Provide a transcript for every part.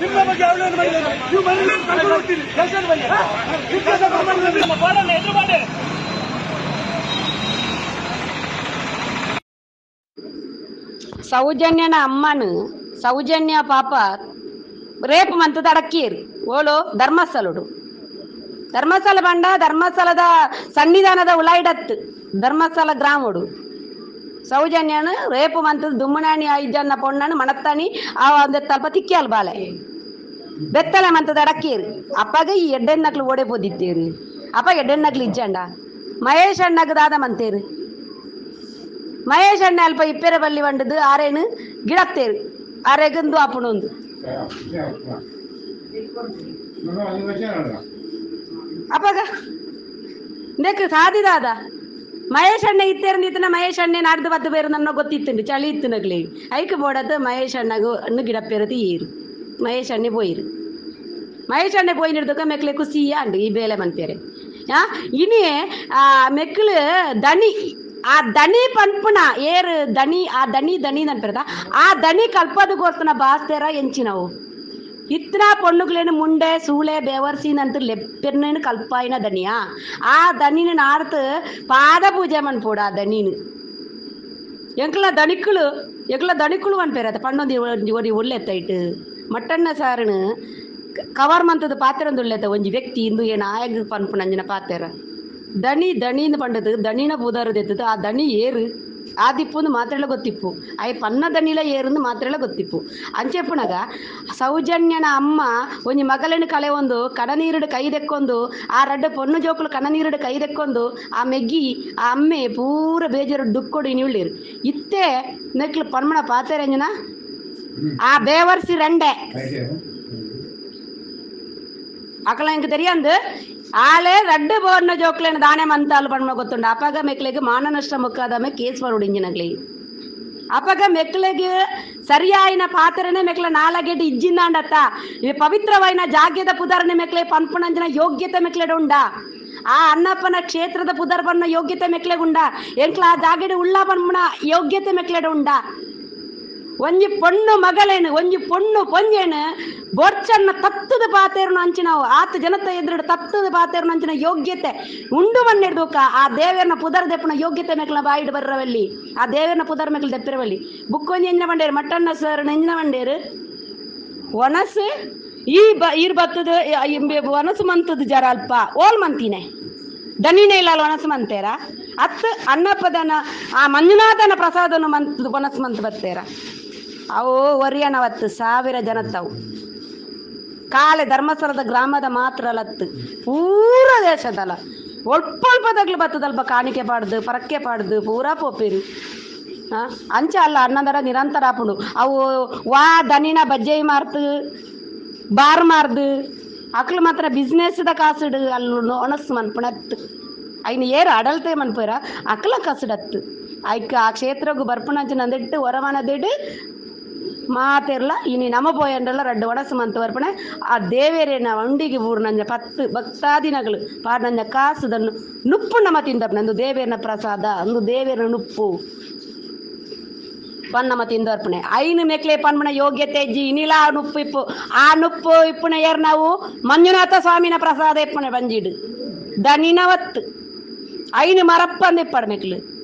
ನಿಮ್ಮ ಬಗ್ಗೆ ಅವಳೇನು ನೀವು ಮನೆಯಲ್ಲಿ ಕರ್ಕೊಂಡು ಹೋಗ್ತೀರಿ ಸ್ಟೇಷನ್ ಬನ್ನಿ. ಕೆಲಸ ಕರ್ಕೊಂಡು ನಿಮ್ಮ ಬೋರ್ಡನ್ನು ಎದುರು ಸೌಜನ್ಯನ ಅಮ್ಮನು ಸೌಜನ್ಯ ಪಾಪ ರೇಪ್ ಮಂತ್ ಅಡಕ್ಕೀರಿ ಓಳು ಧರ್ಮಸ್ಥಳುಡು. ಧರ್ಮಸ್ಥಳ ಬಂಡ, ಧರ್ಮಸ್ಥಳದ ಸನ್ನಿಧಾನದ ಉಲಾಯ್ಡತ್ತು. ಧರ್ಮಸ್ಥಳ ಗ್ರಾಮಡು. ಸೌಜನ್ಯನು ರೇಪು ಮಂತ್ ದುಮ್ಮನಾಣಿ ಐಜನ್ನ ಪೊಣ್ಣನು ಮಣತ್ತಾನಿ ಆ ಒಂದು ತಲ್ಪ ತಿಕ್ಕಿಯಲ್ ಬಾಲೆ ಬೆತ್ತಲೆ ಮಂತದ ಅಡಕ್ಕೀರು ಅಪ್ಪಗ ಈ ಎಡ್ಡೆನ್ನಕ್ಲು ಓಡೆ ಪೋದಿತ್ತೇರು ಅಪ್ಪ ಎಡ್ಡೆನ್ನಕ್ಲು ಇಜ್ಜಂಡ ಮಹೇಶ್ ಅಣ್ಣಗ್ ದಾದ ಮಂತೇರು ಮಹೇಶ್ ಅಣ್ಣ ಅಲ್ಪ ಇಪ್ಪೆರೆ ಬಲ್ಲಿ ಬಂಡದು ಆರೇನು ಗಿಡತ್ತೇರು ಆರೆಗಂದು ಅಪ್ಪಣೊಂದು ಅಪ್ಪಗ ನೆಕ್ ಸಾದಿದಾದ ಮಹೇಶ್ ಅಣ್ಣ ಇತ್ತೇರ್ ನಿತ್ತನ ಮಹೇಶ್ ಅಣ್ಣೇನು ನಾಡ್ದು ಬದ್ದು ಬೇರು ನನ್ನ ಗೊತ್ತಿತ್ತು ಚಳಿ ಇತ್ತು ನಗ್ಲಿ. ಐಕೆ ಬೋಡದ ಮಹೇಶ್ ಅಣ್ಣಗು ಗಿಡ ಗಿಡಪ್ಪೇರದು ಏರು. ಮಹೇಶ್ ಅಣ್ಣೆ ಪೋಯಿರು ಮಹೇಶ್ ಅಣ್ಣೆ ಬೋಯ್ ನಿಡ್ದಕ್ಕ ಮೆಕ್ಲೆ ಕುಸಿಯ ಅಂಡ್ ಈ ಬೇಲೆ ಮಂತೇರೆ. ಆ ಇನಿ ಆ ಮೆಕ್ಕಲು ದಣಿ, ಆ ದಣಿ ಪನ್ಪುನ ಏರು ದಣಿ, ಆ ದಣಿ ದಣಿ ನನ್ಪಿರದ ಆ ದಣಿ ಕಲ್ಪದಗೋಸ್ಕರ ಬಾಸ್ತೇರ ಎಂಚಿನವು. ಇತ್ತನ ಪೊಣ್ಣುಗಳೇನು ಮುಂಡೆ ಸೂಳೆ ಬೇವರ್ಸಿನಂತ ಲೆಪ್ಪೆರ್ನೇನು ಕಲ್ಪಾಯಿನ ದನಿಯಾ ಆ ದನಿನ ನಾಡ್ತು ಪಾದ ಪೂಜೆ ಮನ್ಪೋಡ ಆ ದನಿನು ಎಂಕ್ಲ ದಣಿಕ್ಕಳು ಎಂಕ್ಲ ದಣಿಕ್ಕಳು ಅನ್ಪೇರತ್ತ ಪಣ್ಣೊಂದು ಒಡಿ ಒಳ್ಳೆತ್ತೈಟ್ ಮಟ್ಟಣ್ಣ ಸಾರನು ಕವರ್ ಮಂತದ ಪಾತ್ರ ಉಳ್ಳೆತ್ತ ಒಂಜಿ ವ್ಯಕ್ತಿ ಇಂದು ಏನು ಆಯಗ್ ಪನ್ಪುಣ ಅಂಜಿನ ಪಾತ್ರ ದಣಿ ದಣಿನ ಪಂಡದು ದಣಿನ ಬುದಾರದೆತ್ತದು ಆ ದಣಿ ಏರು ಆ ದಿಪ್ಪು ಅಂದು ಮಾತ್ರ ಗೊತ್ತಿಪ್ಪು. ಅಯ ಪನ್ನದನಿಲ ಏರುಂದು ಮಾತ್ರ ಗೊತ್ತಿಪ್ಪು. ಅಂಚೆಪ್ಪುನಗ ಸೌಜನ್ಯನ ಅಮ್ಮ ಒಂಜಿ ಮಗಳನ್ನ ಕಳೆ ಒಂದು ಕಣನೀರುಡು ಕೈ ದೆಕ್ಕೊಂದು ಆ ರಡ್ಡ ಪೊನ್ನ ಜೋಕುಲು ಕಣನೀರುಡು ಕೈ ದೆಕ್ಕೊಂದು ಆ ಮೆಗ್ಗಿ ಆ ಅಮ್ಮೆ ಪೂರ ಬೇಜರು ಡುಕ್ಕೊಡು ಇನಿಯುಳ್ಳೀರು ಇತ್ತೆ ನೆಕ್ಲು ಪನ್ಮಣ ಪಾತೆರೆಂಜನ ಆ ಬೇವರ್ಸಿ ರಂಡೆ. அக்கெல்லாம் எனக்கு ತೆರಿಯಂದು ആളെ രണ്ട് പോരുന്ന ജോക്കിലാണ് താനെ മനത്താൽ പണമ കൊത്തുണ്ട് ಅಪಗ മെക്കിലേക്ക് ಮಾನನಷ್ಟ വെക്കാതാമെ കേസ് പണിഞ്ഞിനക്കളി ಅಪಗ ಮೆಕ್ಕಳಿಗೆ ಸರಿಯಾಯಿನ ಪಾತ್ರನೆ ಮೆಕ್ಕಲ ನಾಲಗೆಡ್ ಇಜ್ಜಿಂದಾಂಡತ್ತ. ಈ ಪವಿತ್ರವೈನ ಜಾಗ್ಯದ ಪುದರ್ನೆ ಮೆಕ್ಕಲೆ ಪಂಪಣಂಜನ ಯೋಗ್ಯತೆ ಮೆಕ್ಕಲೆಡುಂಡ ಆ ಅನ್ನಪ್ಪನ ಕ್ಷೇತ್ರದ ಪುದರ್ಬನ್ನ ಯೋಗ್ಯತೆ ಮೆಕ್ಕಲೆಗುಂಡ ಎಂಕ್ಲ ಆ ಜಾಗೆಡೆ ಉಳ್ಳ ಪಂಪಣ ಯೋಗ್ಯತೆ ಮೆಕ್ಕಲೆಡುಂಡ ಒಂಜಿ ಪೊಣ್ಣು ಮಗಳೇನು, ಒಂಜಿ ಪೊಣ್ಣು ಪೊಂಜೇನು ಬೊರ್ಚನ್ನ ತತ್ತದ ಪಾತೇರ್ನು ಅಂಚಿನವು ಆತ ಜನತೆ ಎದುರು ತತ್ತದ ಪಾತೇರ್ನು ಅಂಚಿನ ಯೋಗ್ಯತೆ ಉಂಡು ಮಣ್ಣಿಡ್ದೂಕ ಆ ದೇವರನ ಪುದರ್ ದೆಪ್ಪನ ಯೋಗ್ಯತೆ ಮೇಕಲ ಬಾಯಿಡ್ ಬರ್ರವಲ್ಲಿ, ಆ ದೇವರನ ಪುದರ್ ಮೇಕಲ್ ದೆಪ್ಪಿರವಲ್ಲಿ. ಬುಕ್ಕೊಂಜಿ ಎಂಜಿನ ಬಂಡೇರು ಮಟ್ಟಣ್ಣ ಸರ್ ಎಂಜಿನ ಬಂಡೇರು ಒನಸು ಈ ಬ, ಈರ್ ಬತ್ತದ ಒನಸು ಮಂತದ ಜರ ಅಲ್ಪ, ಓಲ್ ಮಂತಿನೇ. ದನಿನೇ ಇಲ್ಲ ಒಣಸು ಮಂತೇರ, ಅತ್ ಅನ್ನಪ್ಪದನ ಆ ಮಂಜುನಾಥನ ಪ್ರಸಾದನ ಮಂತ್ ಒಣಸು ಮಂತ್ ಬತ್ತೇರ. ಅವು ಒರಿಯನವತ್ತು, ಸಾವಿರ ಜನತ್ತವು. ಕಾಲೆ ಧರ್ಮಸ್ಥಳದ ಗ್ರಾಮದ ಮಾತ್ರ ಅಲತ್ತು ಪೂರ ದೇಶದಲ್ಲ ಒಲ್ಪ ಅಲ್ಪದಾಗ್ಲು ಬತ್ತದಲ್ಪ ಕಾಣಿಕೆ ಪಾಡ್ದು, ಪರಕ್ಕೆ ಪಾಡ್ದು, ಪೂರ ಪೋಪಿರಿ. ಹಾ ಅಂಚ ಅಲ್ಲ, ಅನ್ನದರ ನಿರಂತರ ಆಪುಂಡು ಅವು ವಾ ದನಿನ ಬಜ್ಜೈ ಮಾರ್ತು ಬಾರ್ ಮಾರ್ದು, ಅಕ್ಲು ಮಾತ್ರ ಬಿಸ್ನೆಸ್ದ ಕಾಸುಡು, ಅಲ್ಲಿ ಒಣಸ್ ಮನ್ಪುಣತ್ತು ಐನ ಏರು ಅಡಲ್ತೆ ಮನ್ಪುರ, ಅಕ್ಲ ಕಸಡತ್ತು. ಐಕ ಆ ಕ್ಷೇತ್ರಗೂ ಬರ್ಪುಣಂಚ ನಂದಿಟ್ಟು ಹೊರಮನದಿಡು ಮಾತೆರ್ಲ, ಇನಿ ನಮ போயன்றல ರಡ್ಡು வடசு ಮಂತ್ ಬರ್ಪಣೆ ಆ ದೇವೇರೇನ ಅಂಡಿಗೆ ಬೂರು ನಂಜ ಪತ್ತು ಭಕ್ತಾದಿನಗಳು, ಪಾಡ್ ನಂಜ ಕಾಸುದನ್ನು ನುಪ್ಪು ನಮ ತಿಂದಪ್ಪ ನಂದು ದೇವೇರನ ಪ್ರಸಾದ, ಅಂದು ದೇವೇರನ ನುಪ್ಪು. ಪನ್ನಮ ತಿಂದರ್ಪಣೆ. ಐನು ಮೆಕ್ಲೆ ಪನ್ಮಣ ಯೋಗ್ಯತೆ ಇಜ್ಜಿ, ಇನಿಲ ಆ ನುಪ್ಪು ಇಪ್ಪು, ಆ ನುಪ್ಪು ಇಪ್ಪುನ ಯಾರು ನಾವು ಮಂಜುನಾಥ ಸ್ವಾಮಿನ ಪ್ರಸಾದ ಇಪ್ಪಣೆ ಬಂಜಿಡು. ದನಿನವತ್ತು. ಐನು ಮರಪ್ಪಂದು ಇಪ್ಪಡು ಮೆಕ್ಲು.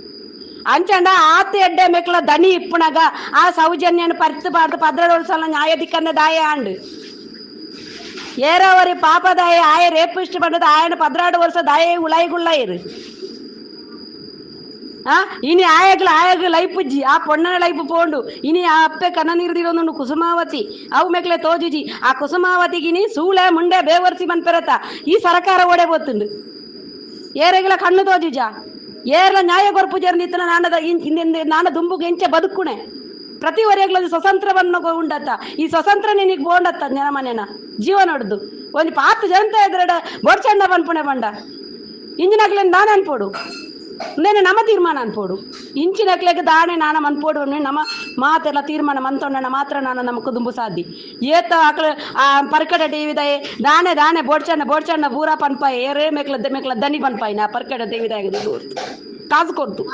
ಅಂಚಂಡ ಆತ ಎಡ್ಡೆ ಮೆಕ್ಲ ದನಿ ಇಪ್ಪುನಗ ಆ ಸೌಜನ್ಯನ ಪರಿಸಬಾರ್ದು ಪಾಡ್ದು ಪದ್ರಡೋಳು ಸಲ ನ್ಯಾಯದಿಕ್ಕಂದ ದಾಯ ಆಂಡು. ಏರವರಿ ಪಾಪ ದಾಯ ಆಯ ರೇಪಿಸ್ಟ್ ಬಂದದ ಆಯನ ಪದ್ರಾಡು ವರ್ಷ ದಾಯ ಉಲಾಯಿಗುಳ್ಳ ಇರು ಆ? ಇನಿ ಆಯಗ್ಲ ಆಯಗ್ ಲೈಪುಜ್ಜಿ ಆ ಪೊಣ್ಣನ ಲೈಪು ಪೋಂಡು. ಇನಿ ಆ ಅಪ್ಪೆ ಕನ್ನ ನೀರ್ದಿರೋನು ಕುಸುಮಾವತಿ, ಅವು ಮೆಕ್ಲೆ ತೋಜುಜಿ ಆ ಕುಸುಮಾವತಿಗಿನಿ ಸೂಳೆ ಮುಂಡೆ ಬೇವರ್ಸಿ ಮನ್ಪೆರತ ಈ ಸರಕಾರ ಓಡೆ ಬೋತುಂಡು ಏರೆಗ್ಲ ಕಣ್ಣು ತೋಜುಜ ಏರ್ಲ ನ್ಯಾಯ ಗೊರ್ಪುಜರ್ ನಿತ್ತನ ನಾನದ ಹಿಂದೆ ನಾನ ದುಂಬುಗೆ ಎಂಚೆ ಬದುಕುಣೆ. ಪ್ರತಿ ವರೆಗ್ಲದು ಸ್ವತಂತ್ರವನ್ನು ಉಂಡತ್ತ. ಈ ಸ್ವತಂತ್ರ ನಿನಗೆ ಬೋಂಡತ್ತ ನೆನಮನೆನ ಜೀವ ನೋಡ್ದು ಒಂದು ಪಾತು ಜನತೆ ಎದುರಡ ಬೊಡ್ಚಂಡ ಪನ್ಪುಣೆ ಬಂಡ. ಇಂಜಿನಕ್ಲೇನು ನಾನು ಅನ್ಪೋಡು. ನೇನೆ ನಮ್ಮ ತೀರ್ಮಾನ ಅನ್ಪೋಡು ಇಂಚಿನಕ್ಲೆಗೆ ದಾಣೆ ನಾನ ಮನ್ಪೋಡು ನಮ್ಮ ಮಾತೆಲ್ಲ ತೀರ್ಮಾನ ಮಂತೊಂಡನ ಮಾತ್ರ ನಾನು ನಮ್ಮ ಕುದುಂಬು ಸಾಧ್ಯ ಏತ ಆಕಳ, ಆ, ಪರ್ಕಡ ದೇವಿದಾಯಿ, ದಾಣೆ ದಾಣೆ, ಬೋಡ್ಚಣ್ಣ ಬೋಡ್ಚಣ್ಣ, ಬೂರ ಪನ್ಪಾಯಿ, ಏರೇ ಮೇಕ್ಲ ಮೇಕ್ಲ ದನಿ ಪನ್ಪಾಯಿ ನಾ ಪರ್ಕಡ ಟಿವಿದಾಯ ಕಾಸು ಕೊಡ್ತು.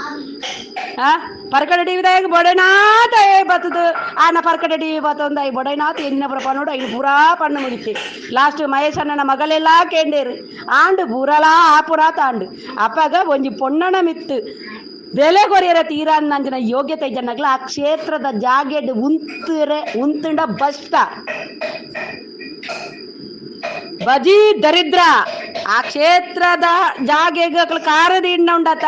ಆ? ಪರ್ಕಡ ಟಿವಿದಾಯ ಬೊಡೆನಾತ ಏ ಬತ್ತದು. ಆನ ಪರಕಡೆ ಟಿವಿ ಬತ್ತೊಂದ ಐ ಬೊಡೆನಾಥ ಎನ್ನಪುರ ನೋಡು, ಐದು ಪೂರಾ ಪಣ್ಣು ಮುಗಿತೆ ಲಾಸ್ಟ್ ಮಹೇಶ್ ಅಣ್ಣನ ಮಗಳೆಲ್ಲ ಕೇಂದೇರು ಆಂಡು ಪೂರಲಾ ಆಪುರ ತಾಂಡು. ಅಪ್ಪಾಗ ಒಂಜಿ ಪೊಣ್ಣನ ಮಿತ್ತು. ಬೆಲೆ ಕೊರಿಯರ ತೀರಾ ನಂಜನ ಯೋಗ್ಯತೆ ಜನಗಳ ಆ ಕ್ಷೇತ್ರದ ಜಾಗೆಡ್ ಉಂತರೆ, ಉಂತುಂಡ ಬಸ್ತ ಬಜಿ ದರಿದ್ರ. ಆ ಕ್ಷೇತ್ರದ ಜಾಗೆಗ ಕಾರದಿ ಇಣ್ಣ ಉಂಡತ,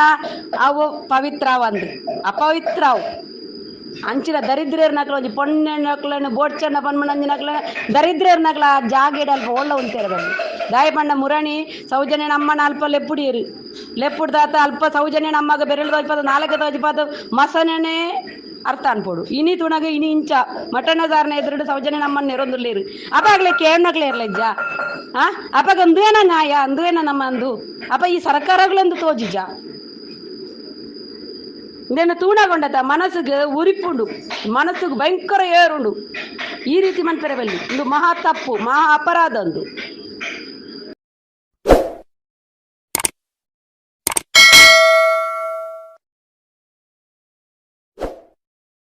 ಅವು ಪವಿತ್ರ ಒಂದು ಅಪವಿತ್ರ ಅವು ಅಂಚಿನ ದರಿದ್ರೇರ್ ನಕ್ಲ, ಒಂಜಿ ಪೊಣ್ಣೆಣ್ಣ ನಕ್ಲನ ಬೋಡ್ಚಣ್ಣ ಪನ್ಮಣಂಜಿ ದರಿದ್ರೇರ್ ನಕ್ಲ ಆ ಜಾಗೆಡ್ ಅಲ್ಪ ಒಳ್ಳೆ ಉಂತೇರ ಬಂದು ದಾಯಪಂಡ ಮುರಣಿ, ಸೌಜನ್ಯ ನಮ್ಮನ ಅಲ್ಪ ಲೆಪ್ಪುಡಿಯರು ಲೆಪ್ಪುಡ್ ದಾತ ಅಲ್ಪ ಸೌಜನ್ಯ ನಮ್ಮಗ ಬೆರಳು ತೋಜ್ಪಾದ ನಾಲ್ಕು ತೋಜ್ಪಾದ ಮಸನೇ ಅರ್ಥ ಅನ್ಪೋಡು ಇನಿ ತುಣಗ, ಇನಿ ಇಂಚ. ಮಟನ ದಾರನ ಎದುರುಡು ಸೌಜನ್ಯ ನಮ್ಮನ್ನ ನೆರೊಂದುಲ್ಲೇರು ಅಪಾಗ್ಲೆ ಕೇಳ್ನಕ್ಲೆ ಇರ್ಲಜ್ಜ. ಆ? ಅಪಾಗ ಅಂದುವೇನ ನ್ಯಾಯ ಅಂದುವೇನ ನಮ್ಮ ಅಂದು. ಅಪ್ಪ ಈ ಸರ್ಕಾರಗಳೊಂದು ತೋಜಿಜ ಇದನ್ನು ತೂಣಗೊಂಡತ, ಮನಸ್ಸಿಗೆ ಉರಿಪುಂಡು. ಮನಸ್ಸಿಗೆ ಭಯಂಕರ ಏರುಂಡು. ಈ ರೀತಿ ಮನ್ಪೆರೆ ಇದು ಮಹಾ ತಪ್ಪು, ಮಹಾ ಅಪರಾಧ ಒಂದು